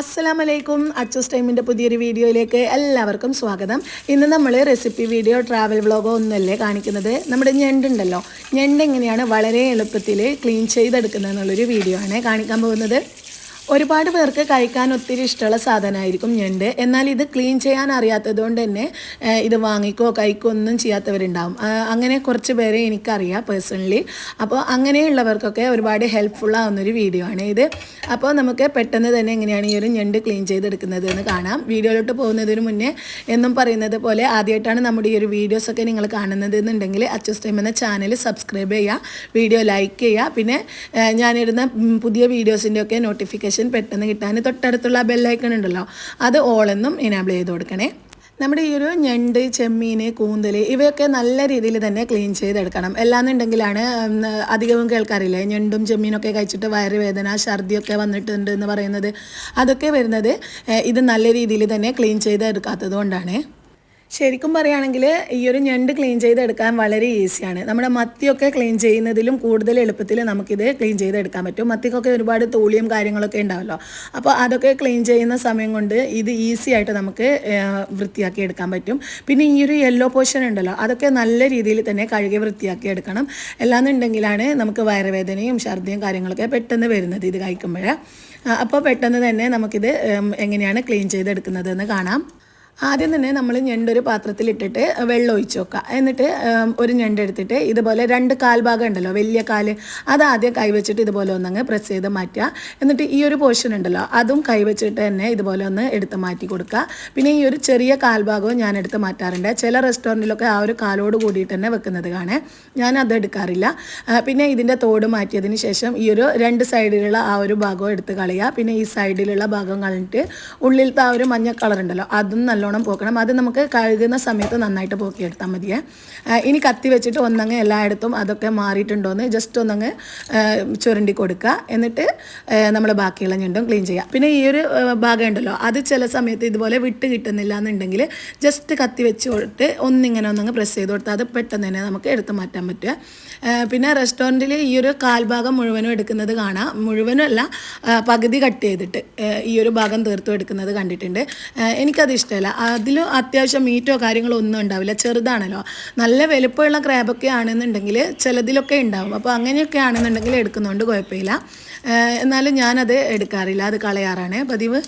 അസ്സലാമലൈക്കും. അച്ചസ് ടൈമിന്റെ പുതിയൊരു വീഡിയോയിലേക്ക് എല്ലാവർക്കും സ്വാഗതം. ഇന്ന് നമ്മൾ റെസിപ്പി വീഡിയോ ട്രാവൽ വ്ളോഗോ ഒന്നല്ലേ കാണിക്കുന്നത്? നമ്മുടെ ഞണ്ടുണ്ടല്ലോ. ഞണ്ട് എങ്ങനെയാണ് വളരെ എളുപ്പത്തിൽ ക്ലീൻ ചെയ്തെടുക്കുന്നത് എന്നുള്ളൊരു വീഡിയോ ആണ് കാണിക്കാൻ പോകുന്നത്. ഒരുപാട് പേർക്ക് കഴിക്കാൻ ഒത്തിരി ഇഷ്ടമുള്ള സാധനമായിരിക്കും ഞണ്ട്. എന്നാൽ ഇത് ക്ലീൻ ചെയ്യാൻ അറിയാത്തത് കൊണ്ട് തന്നെ ഇത് വാങ്ങിക്കോ കഴിക്കോ ഒന്നും ചെയ്യാത്തവരുണ്ടാവും. അങ്ങനെ കുറച്ച് പേരെ എനിക്കറിയാം പേഴ്സണലി. അപ്പോൾ അങ്ങനെയുള്ളവർക്കൊക്കെ ഒരുപാട് ഹെൽപ്ഫുൾ വീഡിയോ ആണ് ഇത്. അപ്പോൾ നമുക്ക് പെട്ടെന്ന് തന്നെ എങ്ങനെയാണ് ഈ ഒരു ഞണ്ട് ക്ലീൻ ചെയ്തെടുക്കുന്നത് എന്ന് കാണാം. വീഡിയോയിലോട്ട് പോകുന്നതിന് മുന്നേ എന്നും പറയുന്നത് പോലെ ആദ്യമായിട്ടാണ് നമ്മുടെ ഈ ഒരു വീഡിയോസൊക്കെ നിങ്ങൾ കാണുന്നത് എന്നുണ്ടെങ്കിൽ അച്ചസ് ടൈം എന്ന ചാനൽ സബ്സ്ക്രൈബ് ചെയ്യുക വീഡിയോ ലൈക്ക് ചെയ്യുക. പിന്നെ ഞാനിടുന്ന പുതിയ വീഡിയോസിന്റെ ഒക്കെ നോട്ടിഫിക്കേഷൻ പെട്ടെന്ന് കിട്ടാൻ തൊട്ടടുത്തുള്ള ബെല്ലൈക്കൺ ഉണ്ടല്ലോ അത് ഓളെന്നും എനാബിൾ ചെയ്ത് കൊടുക്കണേ. നമ്മുടെ ഈ ഒരു ഞണ്ട് ചെമ്മീൻ കൂന്തൽ ഇവയൊക്കെ നല്ല രീതിയിൽ തന്നെ ക്ലീൻ ചെയ്തെടുക്കണം. എല്ലാന്നുണ്ടെങ്കിലാണ് അധികവും കേൾക്കാറില്ലേ? ഞണ്ടും ചെമ്മീനൊക്കെ കഴിച്ചിട്ട് വയറുവേദന ഛർദിയൊക്കെ വന്നിട്ടുണ്ട് എന്ന് പറയുന്നത്. അതൊക്കെ വരുന്നത് ഇത് നല്ല രീതിയിൽ തന്നെ ക്ലീൻ ചെയ്തെടുക്കാത്തത് കൊണ്ടാണ്. ശരിക്കും പറയുകയാണെങ്കിൽ ഈ ഒരു ഞണ്ട് ക്ലീൻ ചെയ്തെടുക്കാൻ വളരെ ഈസിയാണ് നമ്മുടെ മത്തിയൊക്കെ ക്ലീൻ ചെയ്യുന്നതിലും കൂടുതൽ എളുപ്പത്തിൽ നമുക്കിത് ക്ലീൻ ചെയ്തെടുക്കാൻ പറ്റും. മത്തിക്കൊക്കെ ഒരുപാട് തോളിയും കാര്യങ്ങളൊക്കെ ഉണ്ടാവല്ലോ. അപ്പോൾ അതൊക്കെ ക്ലീൻ ചെയ്യുന്ന സമയം കൊണ്ട് ഇത് ഈസി ആയിട്ട് നമുക്ക് വൃത്തിയാക്കി എടുക്കാൻ പറ്റും. പിന്നെ ഈ ഒരു യെല്ലോ പോർഷൻ ഉണ്ടല്ലോ അതൊക്കെ നല്ല രീതിയിൽ തന്നെ കഴുകി വൃത്തിയാക്കി എടുക്കണം അല്ലാന്നുണ്ടെങ്കിലാണ് നമുക്ക് വയറുവേദനയും ഛർദിയും കാര്യങ്ങളൊക്കെ പെട്ടെന്ന് വരുന്നത് ഇത് കഴിക്കുമ്പോൾ. അപ്പോൾ പെട്ടെന്ന് തന്നെ നമുക്കിത് എങ്ങനെയാണ് ക്ലീൻ ചെയ്തെടുക്കുന്നതെന്ന് കാണാം. ആദ്യം തന്നെ നമ്മൾ ഞണ്ടൊരു പാത്രത്തിലിട്ടിട്ട് വെള്ളം ഒഴിച്ച് വെക്കുക. എന്നിട്ട് ഒരു ഞണ്ട് എടുത്തിട്ട് ഇതുപോലെ രണ്ട് കാൽഭാഗം ഉണ്ടല്ലോ വലിയ കാൽ അത് ആദ്യം കൈവച്ചിട്ട് ഇതുപോലെ ഒന്നങ്ങ് പ്രസ് ചെയ്ത് മാറ്റുക. എന്നിട്ട് ഈ ഒരു പോർഷൻ ഉണ്ടല്ലോ അതും കൈവച്ചിട്ട് തന്നെ ഇതുപോലെ ഒന്ന് എടുത്ത് മാറ്റി കൊടുക്കുക. പിന്നെ ഈ ഒരു ചെറിയ കാൽഭാഗവും ഞാൻ എടുത്ത് മാറ്റാറുണ്ട്. ചില റെസ്റ്റോറന്റിലൊക്കെ ആ ഒരു കാലോട് കൂടിയിട്ട് തന്നെ വെക്കുന്നത് കാണേ. ഞാൻ അത് എടുക്കാറില്ല. പിന്നെ ഇതിന്റെ തോട് മാറ്റിയതിന് ശേഷം ഈ ഒരു രണ്ട് സൈഡിലുള്ള ആ ഒരു ഭാഗവും എടുത്ത് കളയുക. പിന്നെ ഈ സൈഡിലുള്ള ഭാഗം കളഞ്ഞിട്ട് ഉള്ളിലത്തെ ആ ഒരു മഞ്ഞ കളർ ഉണ്ടല്ലോ അതും നല്ലോണം പോക്കണം. അത് നമുക്ക് കഴുകുന്ന സമയത്ത് നന്നായിട്ട് പോക്കിയെടുത്താൽ മതിയേ. ഇനി കത്തി വെച്ചിട്ട് ഒന്നങ്ങ് എല്ലായിടത്തും അതൊക്കെ മാറിയിട്ടുണ്ടോയെന്ന് ജസ്റ്റ് ഒന്നങ്ങ് ചുരണ്ടി കൊടുക്കുക. എന്നിട്ട് നമ്മൾ ബാക്കിയുള്ള ഞണ്ടും ക്ലീൻ ചെയ്യുക. പിന്നെ ഈ ഒരു ഭാഗം ഉണ്ടല്ലോ അത് ചില സമയത്ത് ഇതുപോലെ വിട്ട് കിട്ടുന്നില്ല എന്നുണ്ടെങ്കിൽ ജസ്റ്റ് കത്തി വെച്ച് കൊടുത്ത് ഒന്നിങ്ങനെ ഒന്നങ്ങ് പ്രസ് ചെയ്ത് കൊടുത്താൽ അത് പെട്ടെന്ന് തന്നെ നമുക്ക് എടുത്ത് മാറ്റാൻ പറ്റുക. പിന്നെ റെസ്റ്റോറന്റിൽ ഈ ഒരു കാൽഭാഗം മുഴുവനും എടുക്കുന്നത് കാണാം. മുഴുവനും അല്ല ആ, പകുതി കട്ട് ചെയ്തിട്ട് ഈ ഒരു ഭാഗം തീർത്തും എടുക്കുന്നത് കണ്ടിട്ടുണ്ട്. എനിക്കത് ഇഷ്ടമല്ല. അതിൽ അത്യാവശ്യം മീറ്റോ കാര്യങ്ങളോ ഒന്നും ഉണ്ടാവില്ല. ചെറുതാണല്ലോ. നല്ല വലുപ്പമുള്ള ക്രാബൊക്കെ ആണെന്നുണ്ടെങ്കിൽ ചിലതിലൊക്കെ ഉണ്ടാവും. അപ്പോൾ അങ്ങനെയൊക്കെ ആണെന്നുണ്ടെങ്കിൽ എടുക്കുന്നതുകൊണ്ട് കുഴപ്പമില്ല. എന്നാലും ഞാനത് എടുക്കാറില്ല. അത് കളയാറാണ്. പതിവ്.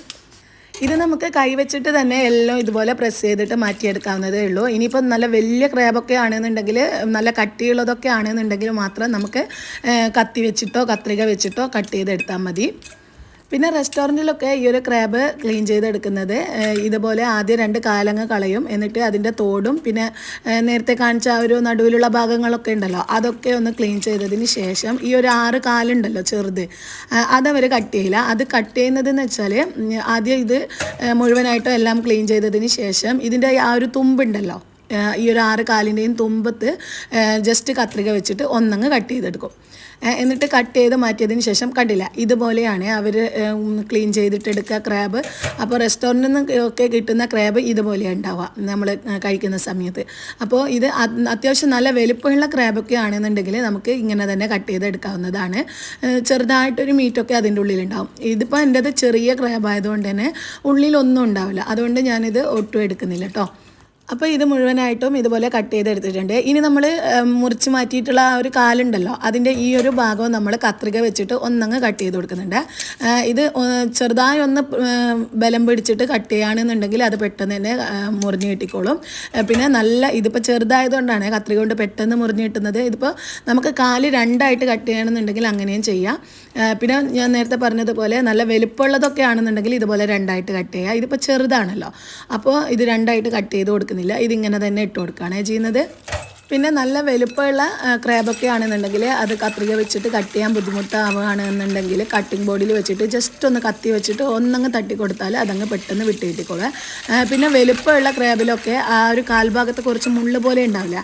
ഇത് നമുക്ക് കൈവച്ചിട്ട് തന്നെ എല്ലാം ഇതുപോലെ പ്രസ് ചെയ്തിട്ട് മാറ്റിയെടുക്കാവുന്നതേ ഉള്ളൂ. ഇനിയിപ്പോൾ നല്ല വലിയ ക്രാബൊക്കെ ആണെന്നുണ്ടെങ്കിൽ നല്ല കട്ടിയുള്ളതൊക്കെ ആണെന്നുണ്ടെങ്കിൽ മാത്രം നമുക്ക് കത്തി വെച്ചിട്ടോ കത്രിക വെച്ചിട്ടോ കട്ട് ചെയ്തെടുത്താൽ മതി. പിന്നെ റെസ്റ്റോറന്റിലൊക്കെ ഈ ഒരു ക്രാബ് ക്ലീൻ ചെയ്തെടുക്കുന്നത് ഇതുപോലെ ആദ്യം രണ്ട് കാലങ്ങ് കളയും എന്നിട്ട് അതിന്റെ തോടും പിന്നെ നേരത്തെ കാണിച്ച ആ ഒരു നടുവിലുള്ള ഭാഗങ്ങളൊക്കെ ഉണ്ടല്ലോ അതൊക്കെ ഒന്ന് ക്ലീൻ ചെയ്തതിന് ശേഷം ഈ ഒരു ആറ് കാലുണ്ടല്ലോ ചെറുത് അതവർ കട്ട് ചെയ്യില്ല. അത് കട്ട് ചെയ്യുന്നതെന്ന് വെച്ചാൽ ആദ്യം ഇത് മുഴുവനായിട്ടും എല്ലാം ക്ലീൻ ചെയ്തതിന് ശേഷം ഇതിന്റെ ആ ഒരു തുമ്പുണ്ടല്ലോ ഈ ഒരു ആറ് കാലിന്റെയും തുമ്പത്ത് ജസ്റ്റ് കത്രിക വെച്ചിട്ട് ഒന്നങ്ങ് കട്ട് ചെയ്തെടുക്കും. എന്നിട്ട് കട്ട് ചെയ്ത് മാറ്റിയതിന് ശേഷം കണ്ടില്ല. ഇതുപോലെയാണ് അവർ ക്ലീൻ ചെയ്തിട്ടെടുക്കുക ക്രാബ് അപ്പോൾ റെസ്റ്റോറന്റിൽ നിന്ന് ഒക്കെ കിട്ടുന്ന ക്രാബ് ഇതുപോലെ ഉണ്ടാവുക നമ്മൾ കഴിക്കുന്ന സമയത്ത്. അപ്പോൾ ഇത് അത്യാവശ്യം നല്ല വലുപ്പമുള്ള ക്രാബൊക്കെ ആണെന്നുണ്ടെങ്കിൽ നമുക്ക് ഇങ്ങനെ തന്നെ കട്ട് ചെയ്തെടുക്കാവുന്നതാണ്. ചെറുതായിട്ടൊരു മീറ്റൊക്കെ അതിന്റെ ഉള്ളിലുണ്ടാവും. ഇതിപ്പോൾ എന്റെത് ചെറിയ ക്രാബ് ആയതുകൊണ്ട് തന്നെ ഉള്ളിലൊന്നും ഉണ്ടാവില്ല. അതുകൊണ്ട് ഞാനിത് ഒട്ടും എടുക്കുന്നില്ല കേട്ടോ അപ്പോൾ ഇത് മുഴുവനായിട്ടും ഇതുപോലെ കട്ട് ചെയ്തെടുത്തിട്ടുണ്ട്. ഇനി നമ്മൾ മുറിച്ച് മാറ്റിയിട്ടുള്ള ആ ഒരു കാലുണ്ടല്ലോ അതിന്റെ ഈ ഒരു ഭാഗവും നമ്മൾ കത്രിക വെച്ചിട്ട് ഒന്നങ്ങ് കട്ട് ചെയ്ത് കൊടുക്കുന്നുണ്ട്. ഇത് ചെറുതായി ഒന്ന് ബലം പിടിച്ചിട്ട് കട്ട് ചെയ്യുകയാണെന്നുണ്ടെങ്കിൽ അത് പെട്ടെന്ന് തന്നെ മുറിഞ്ഞ് കിട്ടിക്കോളും. പിന്നെ നല്ല ഇതിപ്പോൾ ചെറുതായതുകൊണ്ടാണ് കത്രിക കൊണ്ട് പെട്ടെന്ന് മുറിഞ്ഞ് കിട്ടുന്നത്. ഇതിപ്പോൾ നമുക്ക് കാൽ രണ്ടായിട്ട് കട്ട് ചെയ്യണമെന്നുണ്ടെങ്കിൽ അങ്ങനെയും ചെയ്യാം. പിന്നെ ഞാൻ നേരത്തെ പറഞ്ഞതുപോലെ നല്ല വലുപ്പമുള്ളതൊക്കെ ആണെന്നുണ്ടെങ്കിൽ ഇതുപോലെ രണ്ടായിട്ട് കട്ട് ചെയ്യുക ഇതിപ്പോൾ ചെറുതാണല്ലോ. അപ്പോൾ ഇത് രണ്ടായിട്ട് കട്ട് ചെയ്ത് കൊടുക്കുന്നില്ല ഇതിങ്ങനെ തന്നെ ഇട്ട് കൊടുക്കുകയാണ് ചെയ്യുന്നത്. പിന്നെ നല്ല വലുപ്പമുള്ള ക്രാബൊക്കെ ആണെന്നുണ്ടെങ്കിൽ അത് കത്രിക വെച്ചിട്ട് കട്ട് ചെയ്യാൻ ബുദ്ധിമുട്ടാവുകയാണെന്നുണ്ടെങ്കിൽ കട്ടിംഗ് ബോർഡിൽ വെച്ചിട്ട് ജസ്റ്റ് ഒന്ന് കത്തി വെച്ചിട്ട് ഒന്നങ്ങ് തട്ടി കൊടുത്താൽ അതങ്ങ് പെട്ടെന്ന് വിട്ട് കിട്ടിക്കോളുക പിന്നെ വലുപ്പമുള്ള ക്രാബിലൊക്കെ ആ ഒരു കാൽഭാഗത്ത് കുറച്ച് മുള്ള് പോലെ ഉണ്ടാവില്ല.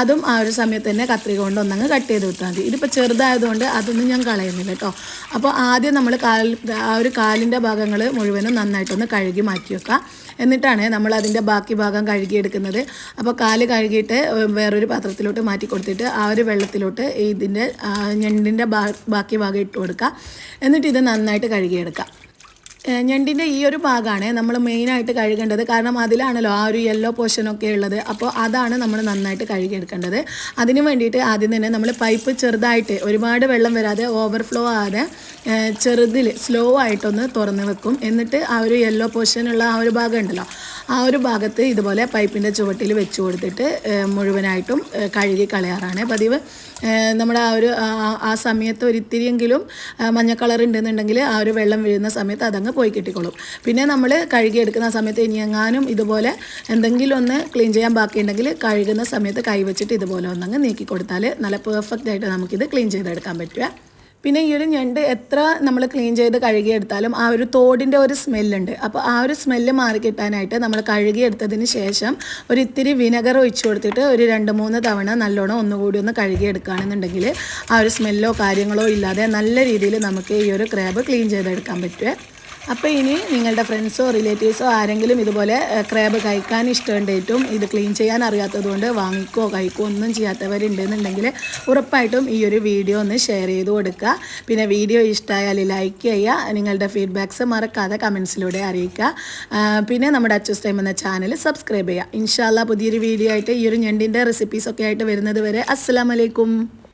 അതും ആ ഒരു സമയത്ത് തന്നെ കത്രിക കൊണ്ട് ഒന്നങ്ങ് കട്ട് ചെയ്ത് കൊടുത്താൽ മതി. ഇതിപ്പോൾ ചെറുതായതുകൊണ്ട് അതൊന്നും ഞാൻ കളയുന്നില്ല കേട്ടോ. അപ്പോൾ ആദ്യം നമ്മൾ കാൽ ആ ഒരു കാലിന്റെ ഭാഗങ്ങൾ മുഴുവനും നന്നായിട്ടൊന്ന് കഴുകി മാറ്റി വെക്കുക. എന്നിട്ടാണ് നമ്മൾ അതിന്റെ ബാക്കി ഭാഗം കഴുകിയെടുക്കുന്നത്. അപ്പോൾ കാൽ കഴുകിയിട്ട് വേറൊരു പാത്രത്തിലോട്ട് മാറ്റി കൊടുത്തിട്ട് ആ ഒരു വെള്ളത്തിലോട്ട് ഇതിന്റെ ഞണ്ടിന്റെ ബാക്കി ഭാഗം ഇട്ട് കൊടുക്കുക. എന്നിട്ട് ഇത് നന്നായിട്ട് കഴുകിയെടുക്കുക. ഏഹ് ഞണ്ടിന്റെ ഈ ഒരു ഭാഗമാണ് നമ്മൾ മെയിനായിട്ട് കഴുകേണ്ടത്. കാരണം അതിലാണല്ലോ ആ ഒരു യെല്ലോ പോർഷനൊക്കെ ഉള്ളത്. അപ്പോൾ അതാണ് നമ്മൾ നന്നായിട്ട് കഴുകിയെടുക്കേണ്ടത്. അതിന് വേണ്ടിയിട്ട് ആദ്യം തന്നെ നമ്മൾ പൈപ്പ് ചെറുതായിട്ട് ഒരുപാട് വെള്ളം വരാതെ ഓവർഫ്ലോ ആകാതെ ചെറുതിൽ സ്ലോ ആയിട്ടൊന്ന് തുറന്ന് വെക്കും. എന്നിട്ട് ആ ഒരു യെല്ലോ പോർഷനുള്ള ആ ഒരു ഭാഗം ഉണ്ടല്ലോ ആ ഒരു ഭാഗത്ത് ഇതുപോലെ പൈപ്പിന്റെ ചുവട്ടിൽ വെച്ച് കൊടുത്തിട്ട് മുഴുവനായിട്ടും കഴുകി കളയാറാണ്. പതിവ് നമ്മുടെ ആ ഒരു ആ- സമയത്ത് ഒരിത്തിരിയെങ്കിലും മഞ്ഞ കളർ ഉണ്ടെന്നുണ്ടെങ്കിൽ ആ ഒരു വെള്ളം വീഴുന്ന സമയത്ത് അതങ്ങ് പോയി കിട്ടിക്കോളും. പിന്നെ നമ്മൾ കഴുകിയെടുക്കുന്ന സമയത്ത് ഇനി എങ്ങാനും ഇതുപോലെ എന്തെങ്കിലും ഒന്ന് ക്ലീൻ ചെയ്യാൻ ബാക്കിയുണ്ടെങ്കിൽ കഴുകുന്ന സമയത്ത് കൈവച്ചിട്ട് ഇതുപോലെ ഒന്നങ്ങ് നീക്കി കൊടുത്താൽ നല്ല പെർഫെക്റ്റ് ആയിട്ട് നമുക്കിത് ക്ലീൻ ചെയ്തെടുക്കാൻ പറ്റുക. പിന്നെ ഈ ഒരു ഞണ്ട് എത്ര നമ്മൾ ക്ലീൻ ചെയ്ത് കഴുകിയെടുത്താലും ആ ഒരു തോടിന്റെ ഒരു സ്മെല്ലുണ്ട് അപ്പോൾ ആ ഒരു സ്മെല്ല് മാറി കിട്ടാനായിട്ട് നമ്മൾ കഴുകിയെടുത്തതിന് ശേഷം ഒരു ഇത്തിരി വിനെഗർ ഒഴിച്ചു കൊടുത്തിട്ട് ഒരു രണ്ട് മൂന്ന് തവണ നല്ലോണം ഒന്നുകൂടി ഒന്ന് കഴുകിയെടുക്കുകയാണെന്നുണ്ടെങ്കിൽ ആ ഒരു സ്മെല്ലോ കാര്യങ്ങളോ ഇല്ലാതെ നല്ല രീതിയിൽ നമുക്ക് ഈ ഒരു ക്രാബ് ക്ലീൻ ചെയ്തെടുക്കാൻ പറ്റുമേ അപ്പോൾ ഇനി നിങ്ങളുടെ ഫ്രണ്ട്സോ റിലേറ്റീവ്സോ ആരെങ്കിലും ഇതുപോലെ ക്രാബ് കഴിക്കാൻ ഇഷ്ടമുണ്ടായിട്ടും ഇത് ക്ലീൻ ചെയ്യാൻ അറിയാത്തതുകൊണ്ട് വാങ്ങിക്കോ കഴിക്കോ ഒന്നും ചെയ്യാത്തവരുണ്ടെന്നുണ്ടെങ്കിൽ ഉറപ്പായിട്ടും ഈ ഒരു വീഡിയോ ഒന്ന് ഷെയർ ചെയ്ത് കൊടുക്കുക. പിന്നെ വീഡിയോ ഇഷ്ടമായാൽ ലൈക്ക് ചെയ്യുക നിങ്ങളുടെ ഫീഡ്ബാക്ക്സ് മറക്കാതെ കമൻസിലൂടെ അറിയിക്കുക. പിന്നെ നമ്മുടെ അച്ചൂസ് ടൈം എന്ന ചാനൽ സബ്സ്ക്രൈബ് ചെയ്യുക. ഇൻഷാല്ല പുതിയൊരു വീഡിയോ ആയിട്ട് ഈ ഒരു ഞണ്ടിന്റെ റെസിപ്പീസൊക്കെ ആയിട്ട് വരുന്നത് വരെ അസ്സലാമലൈക്കും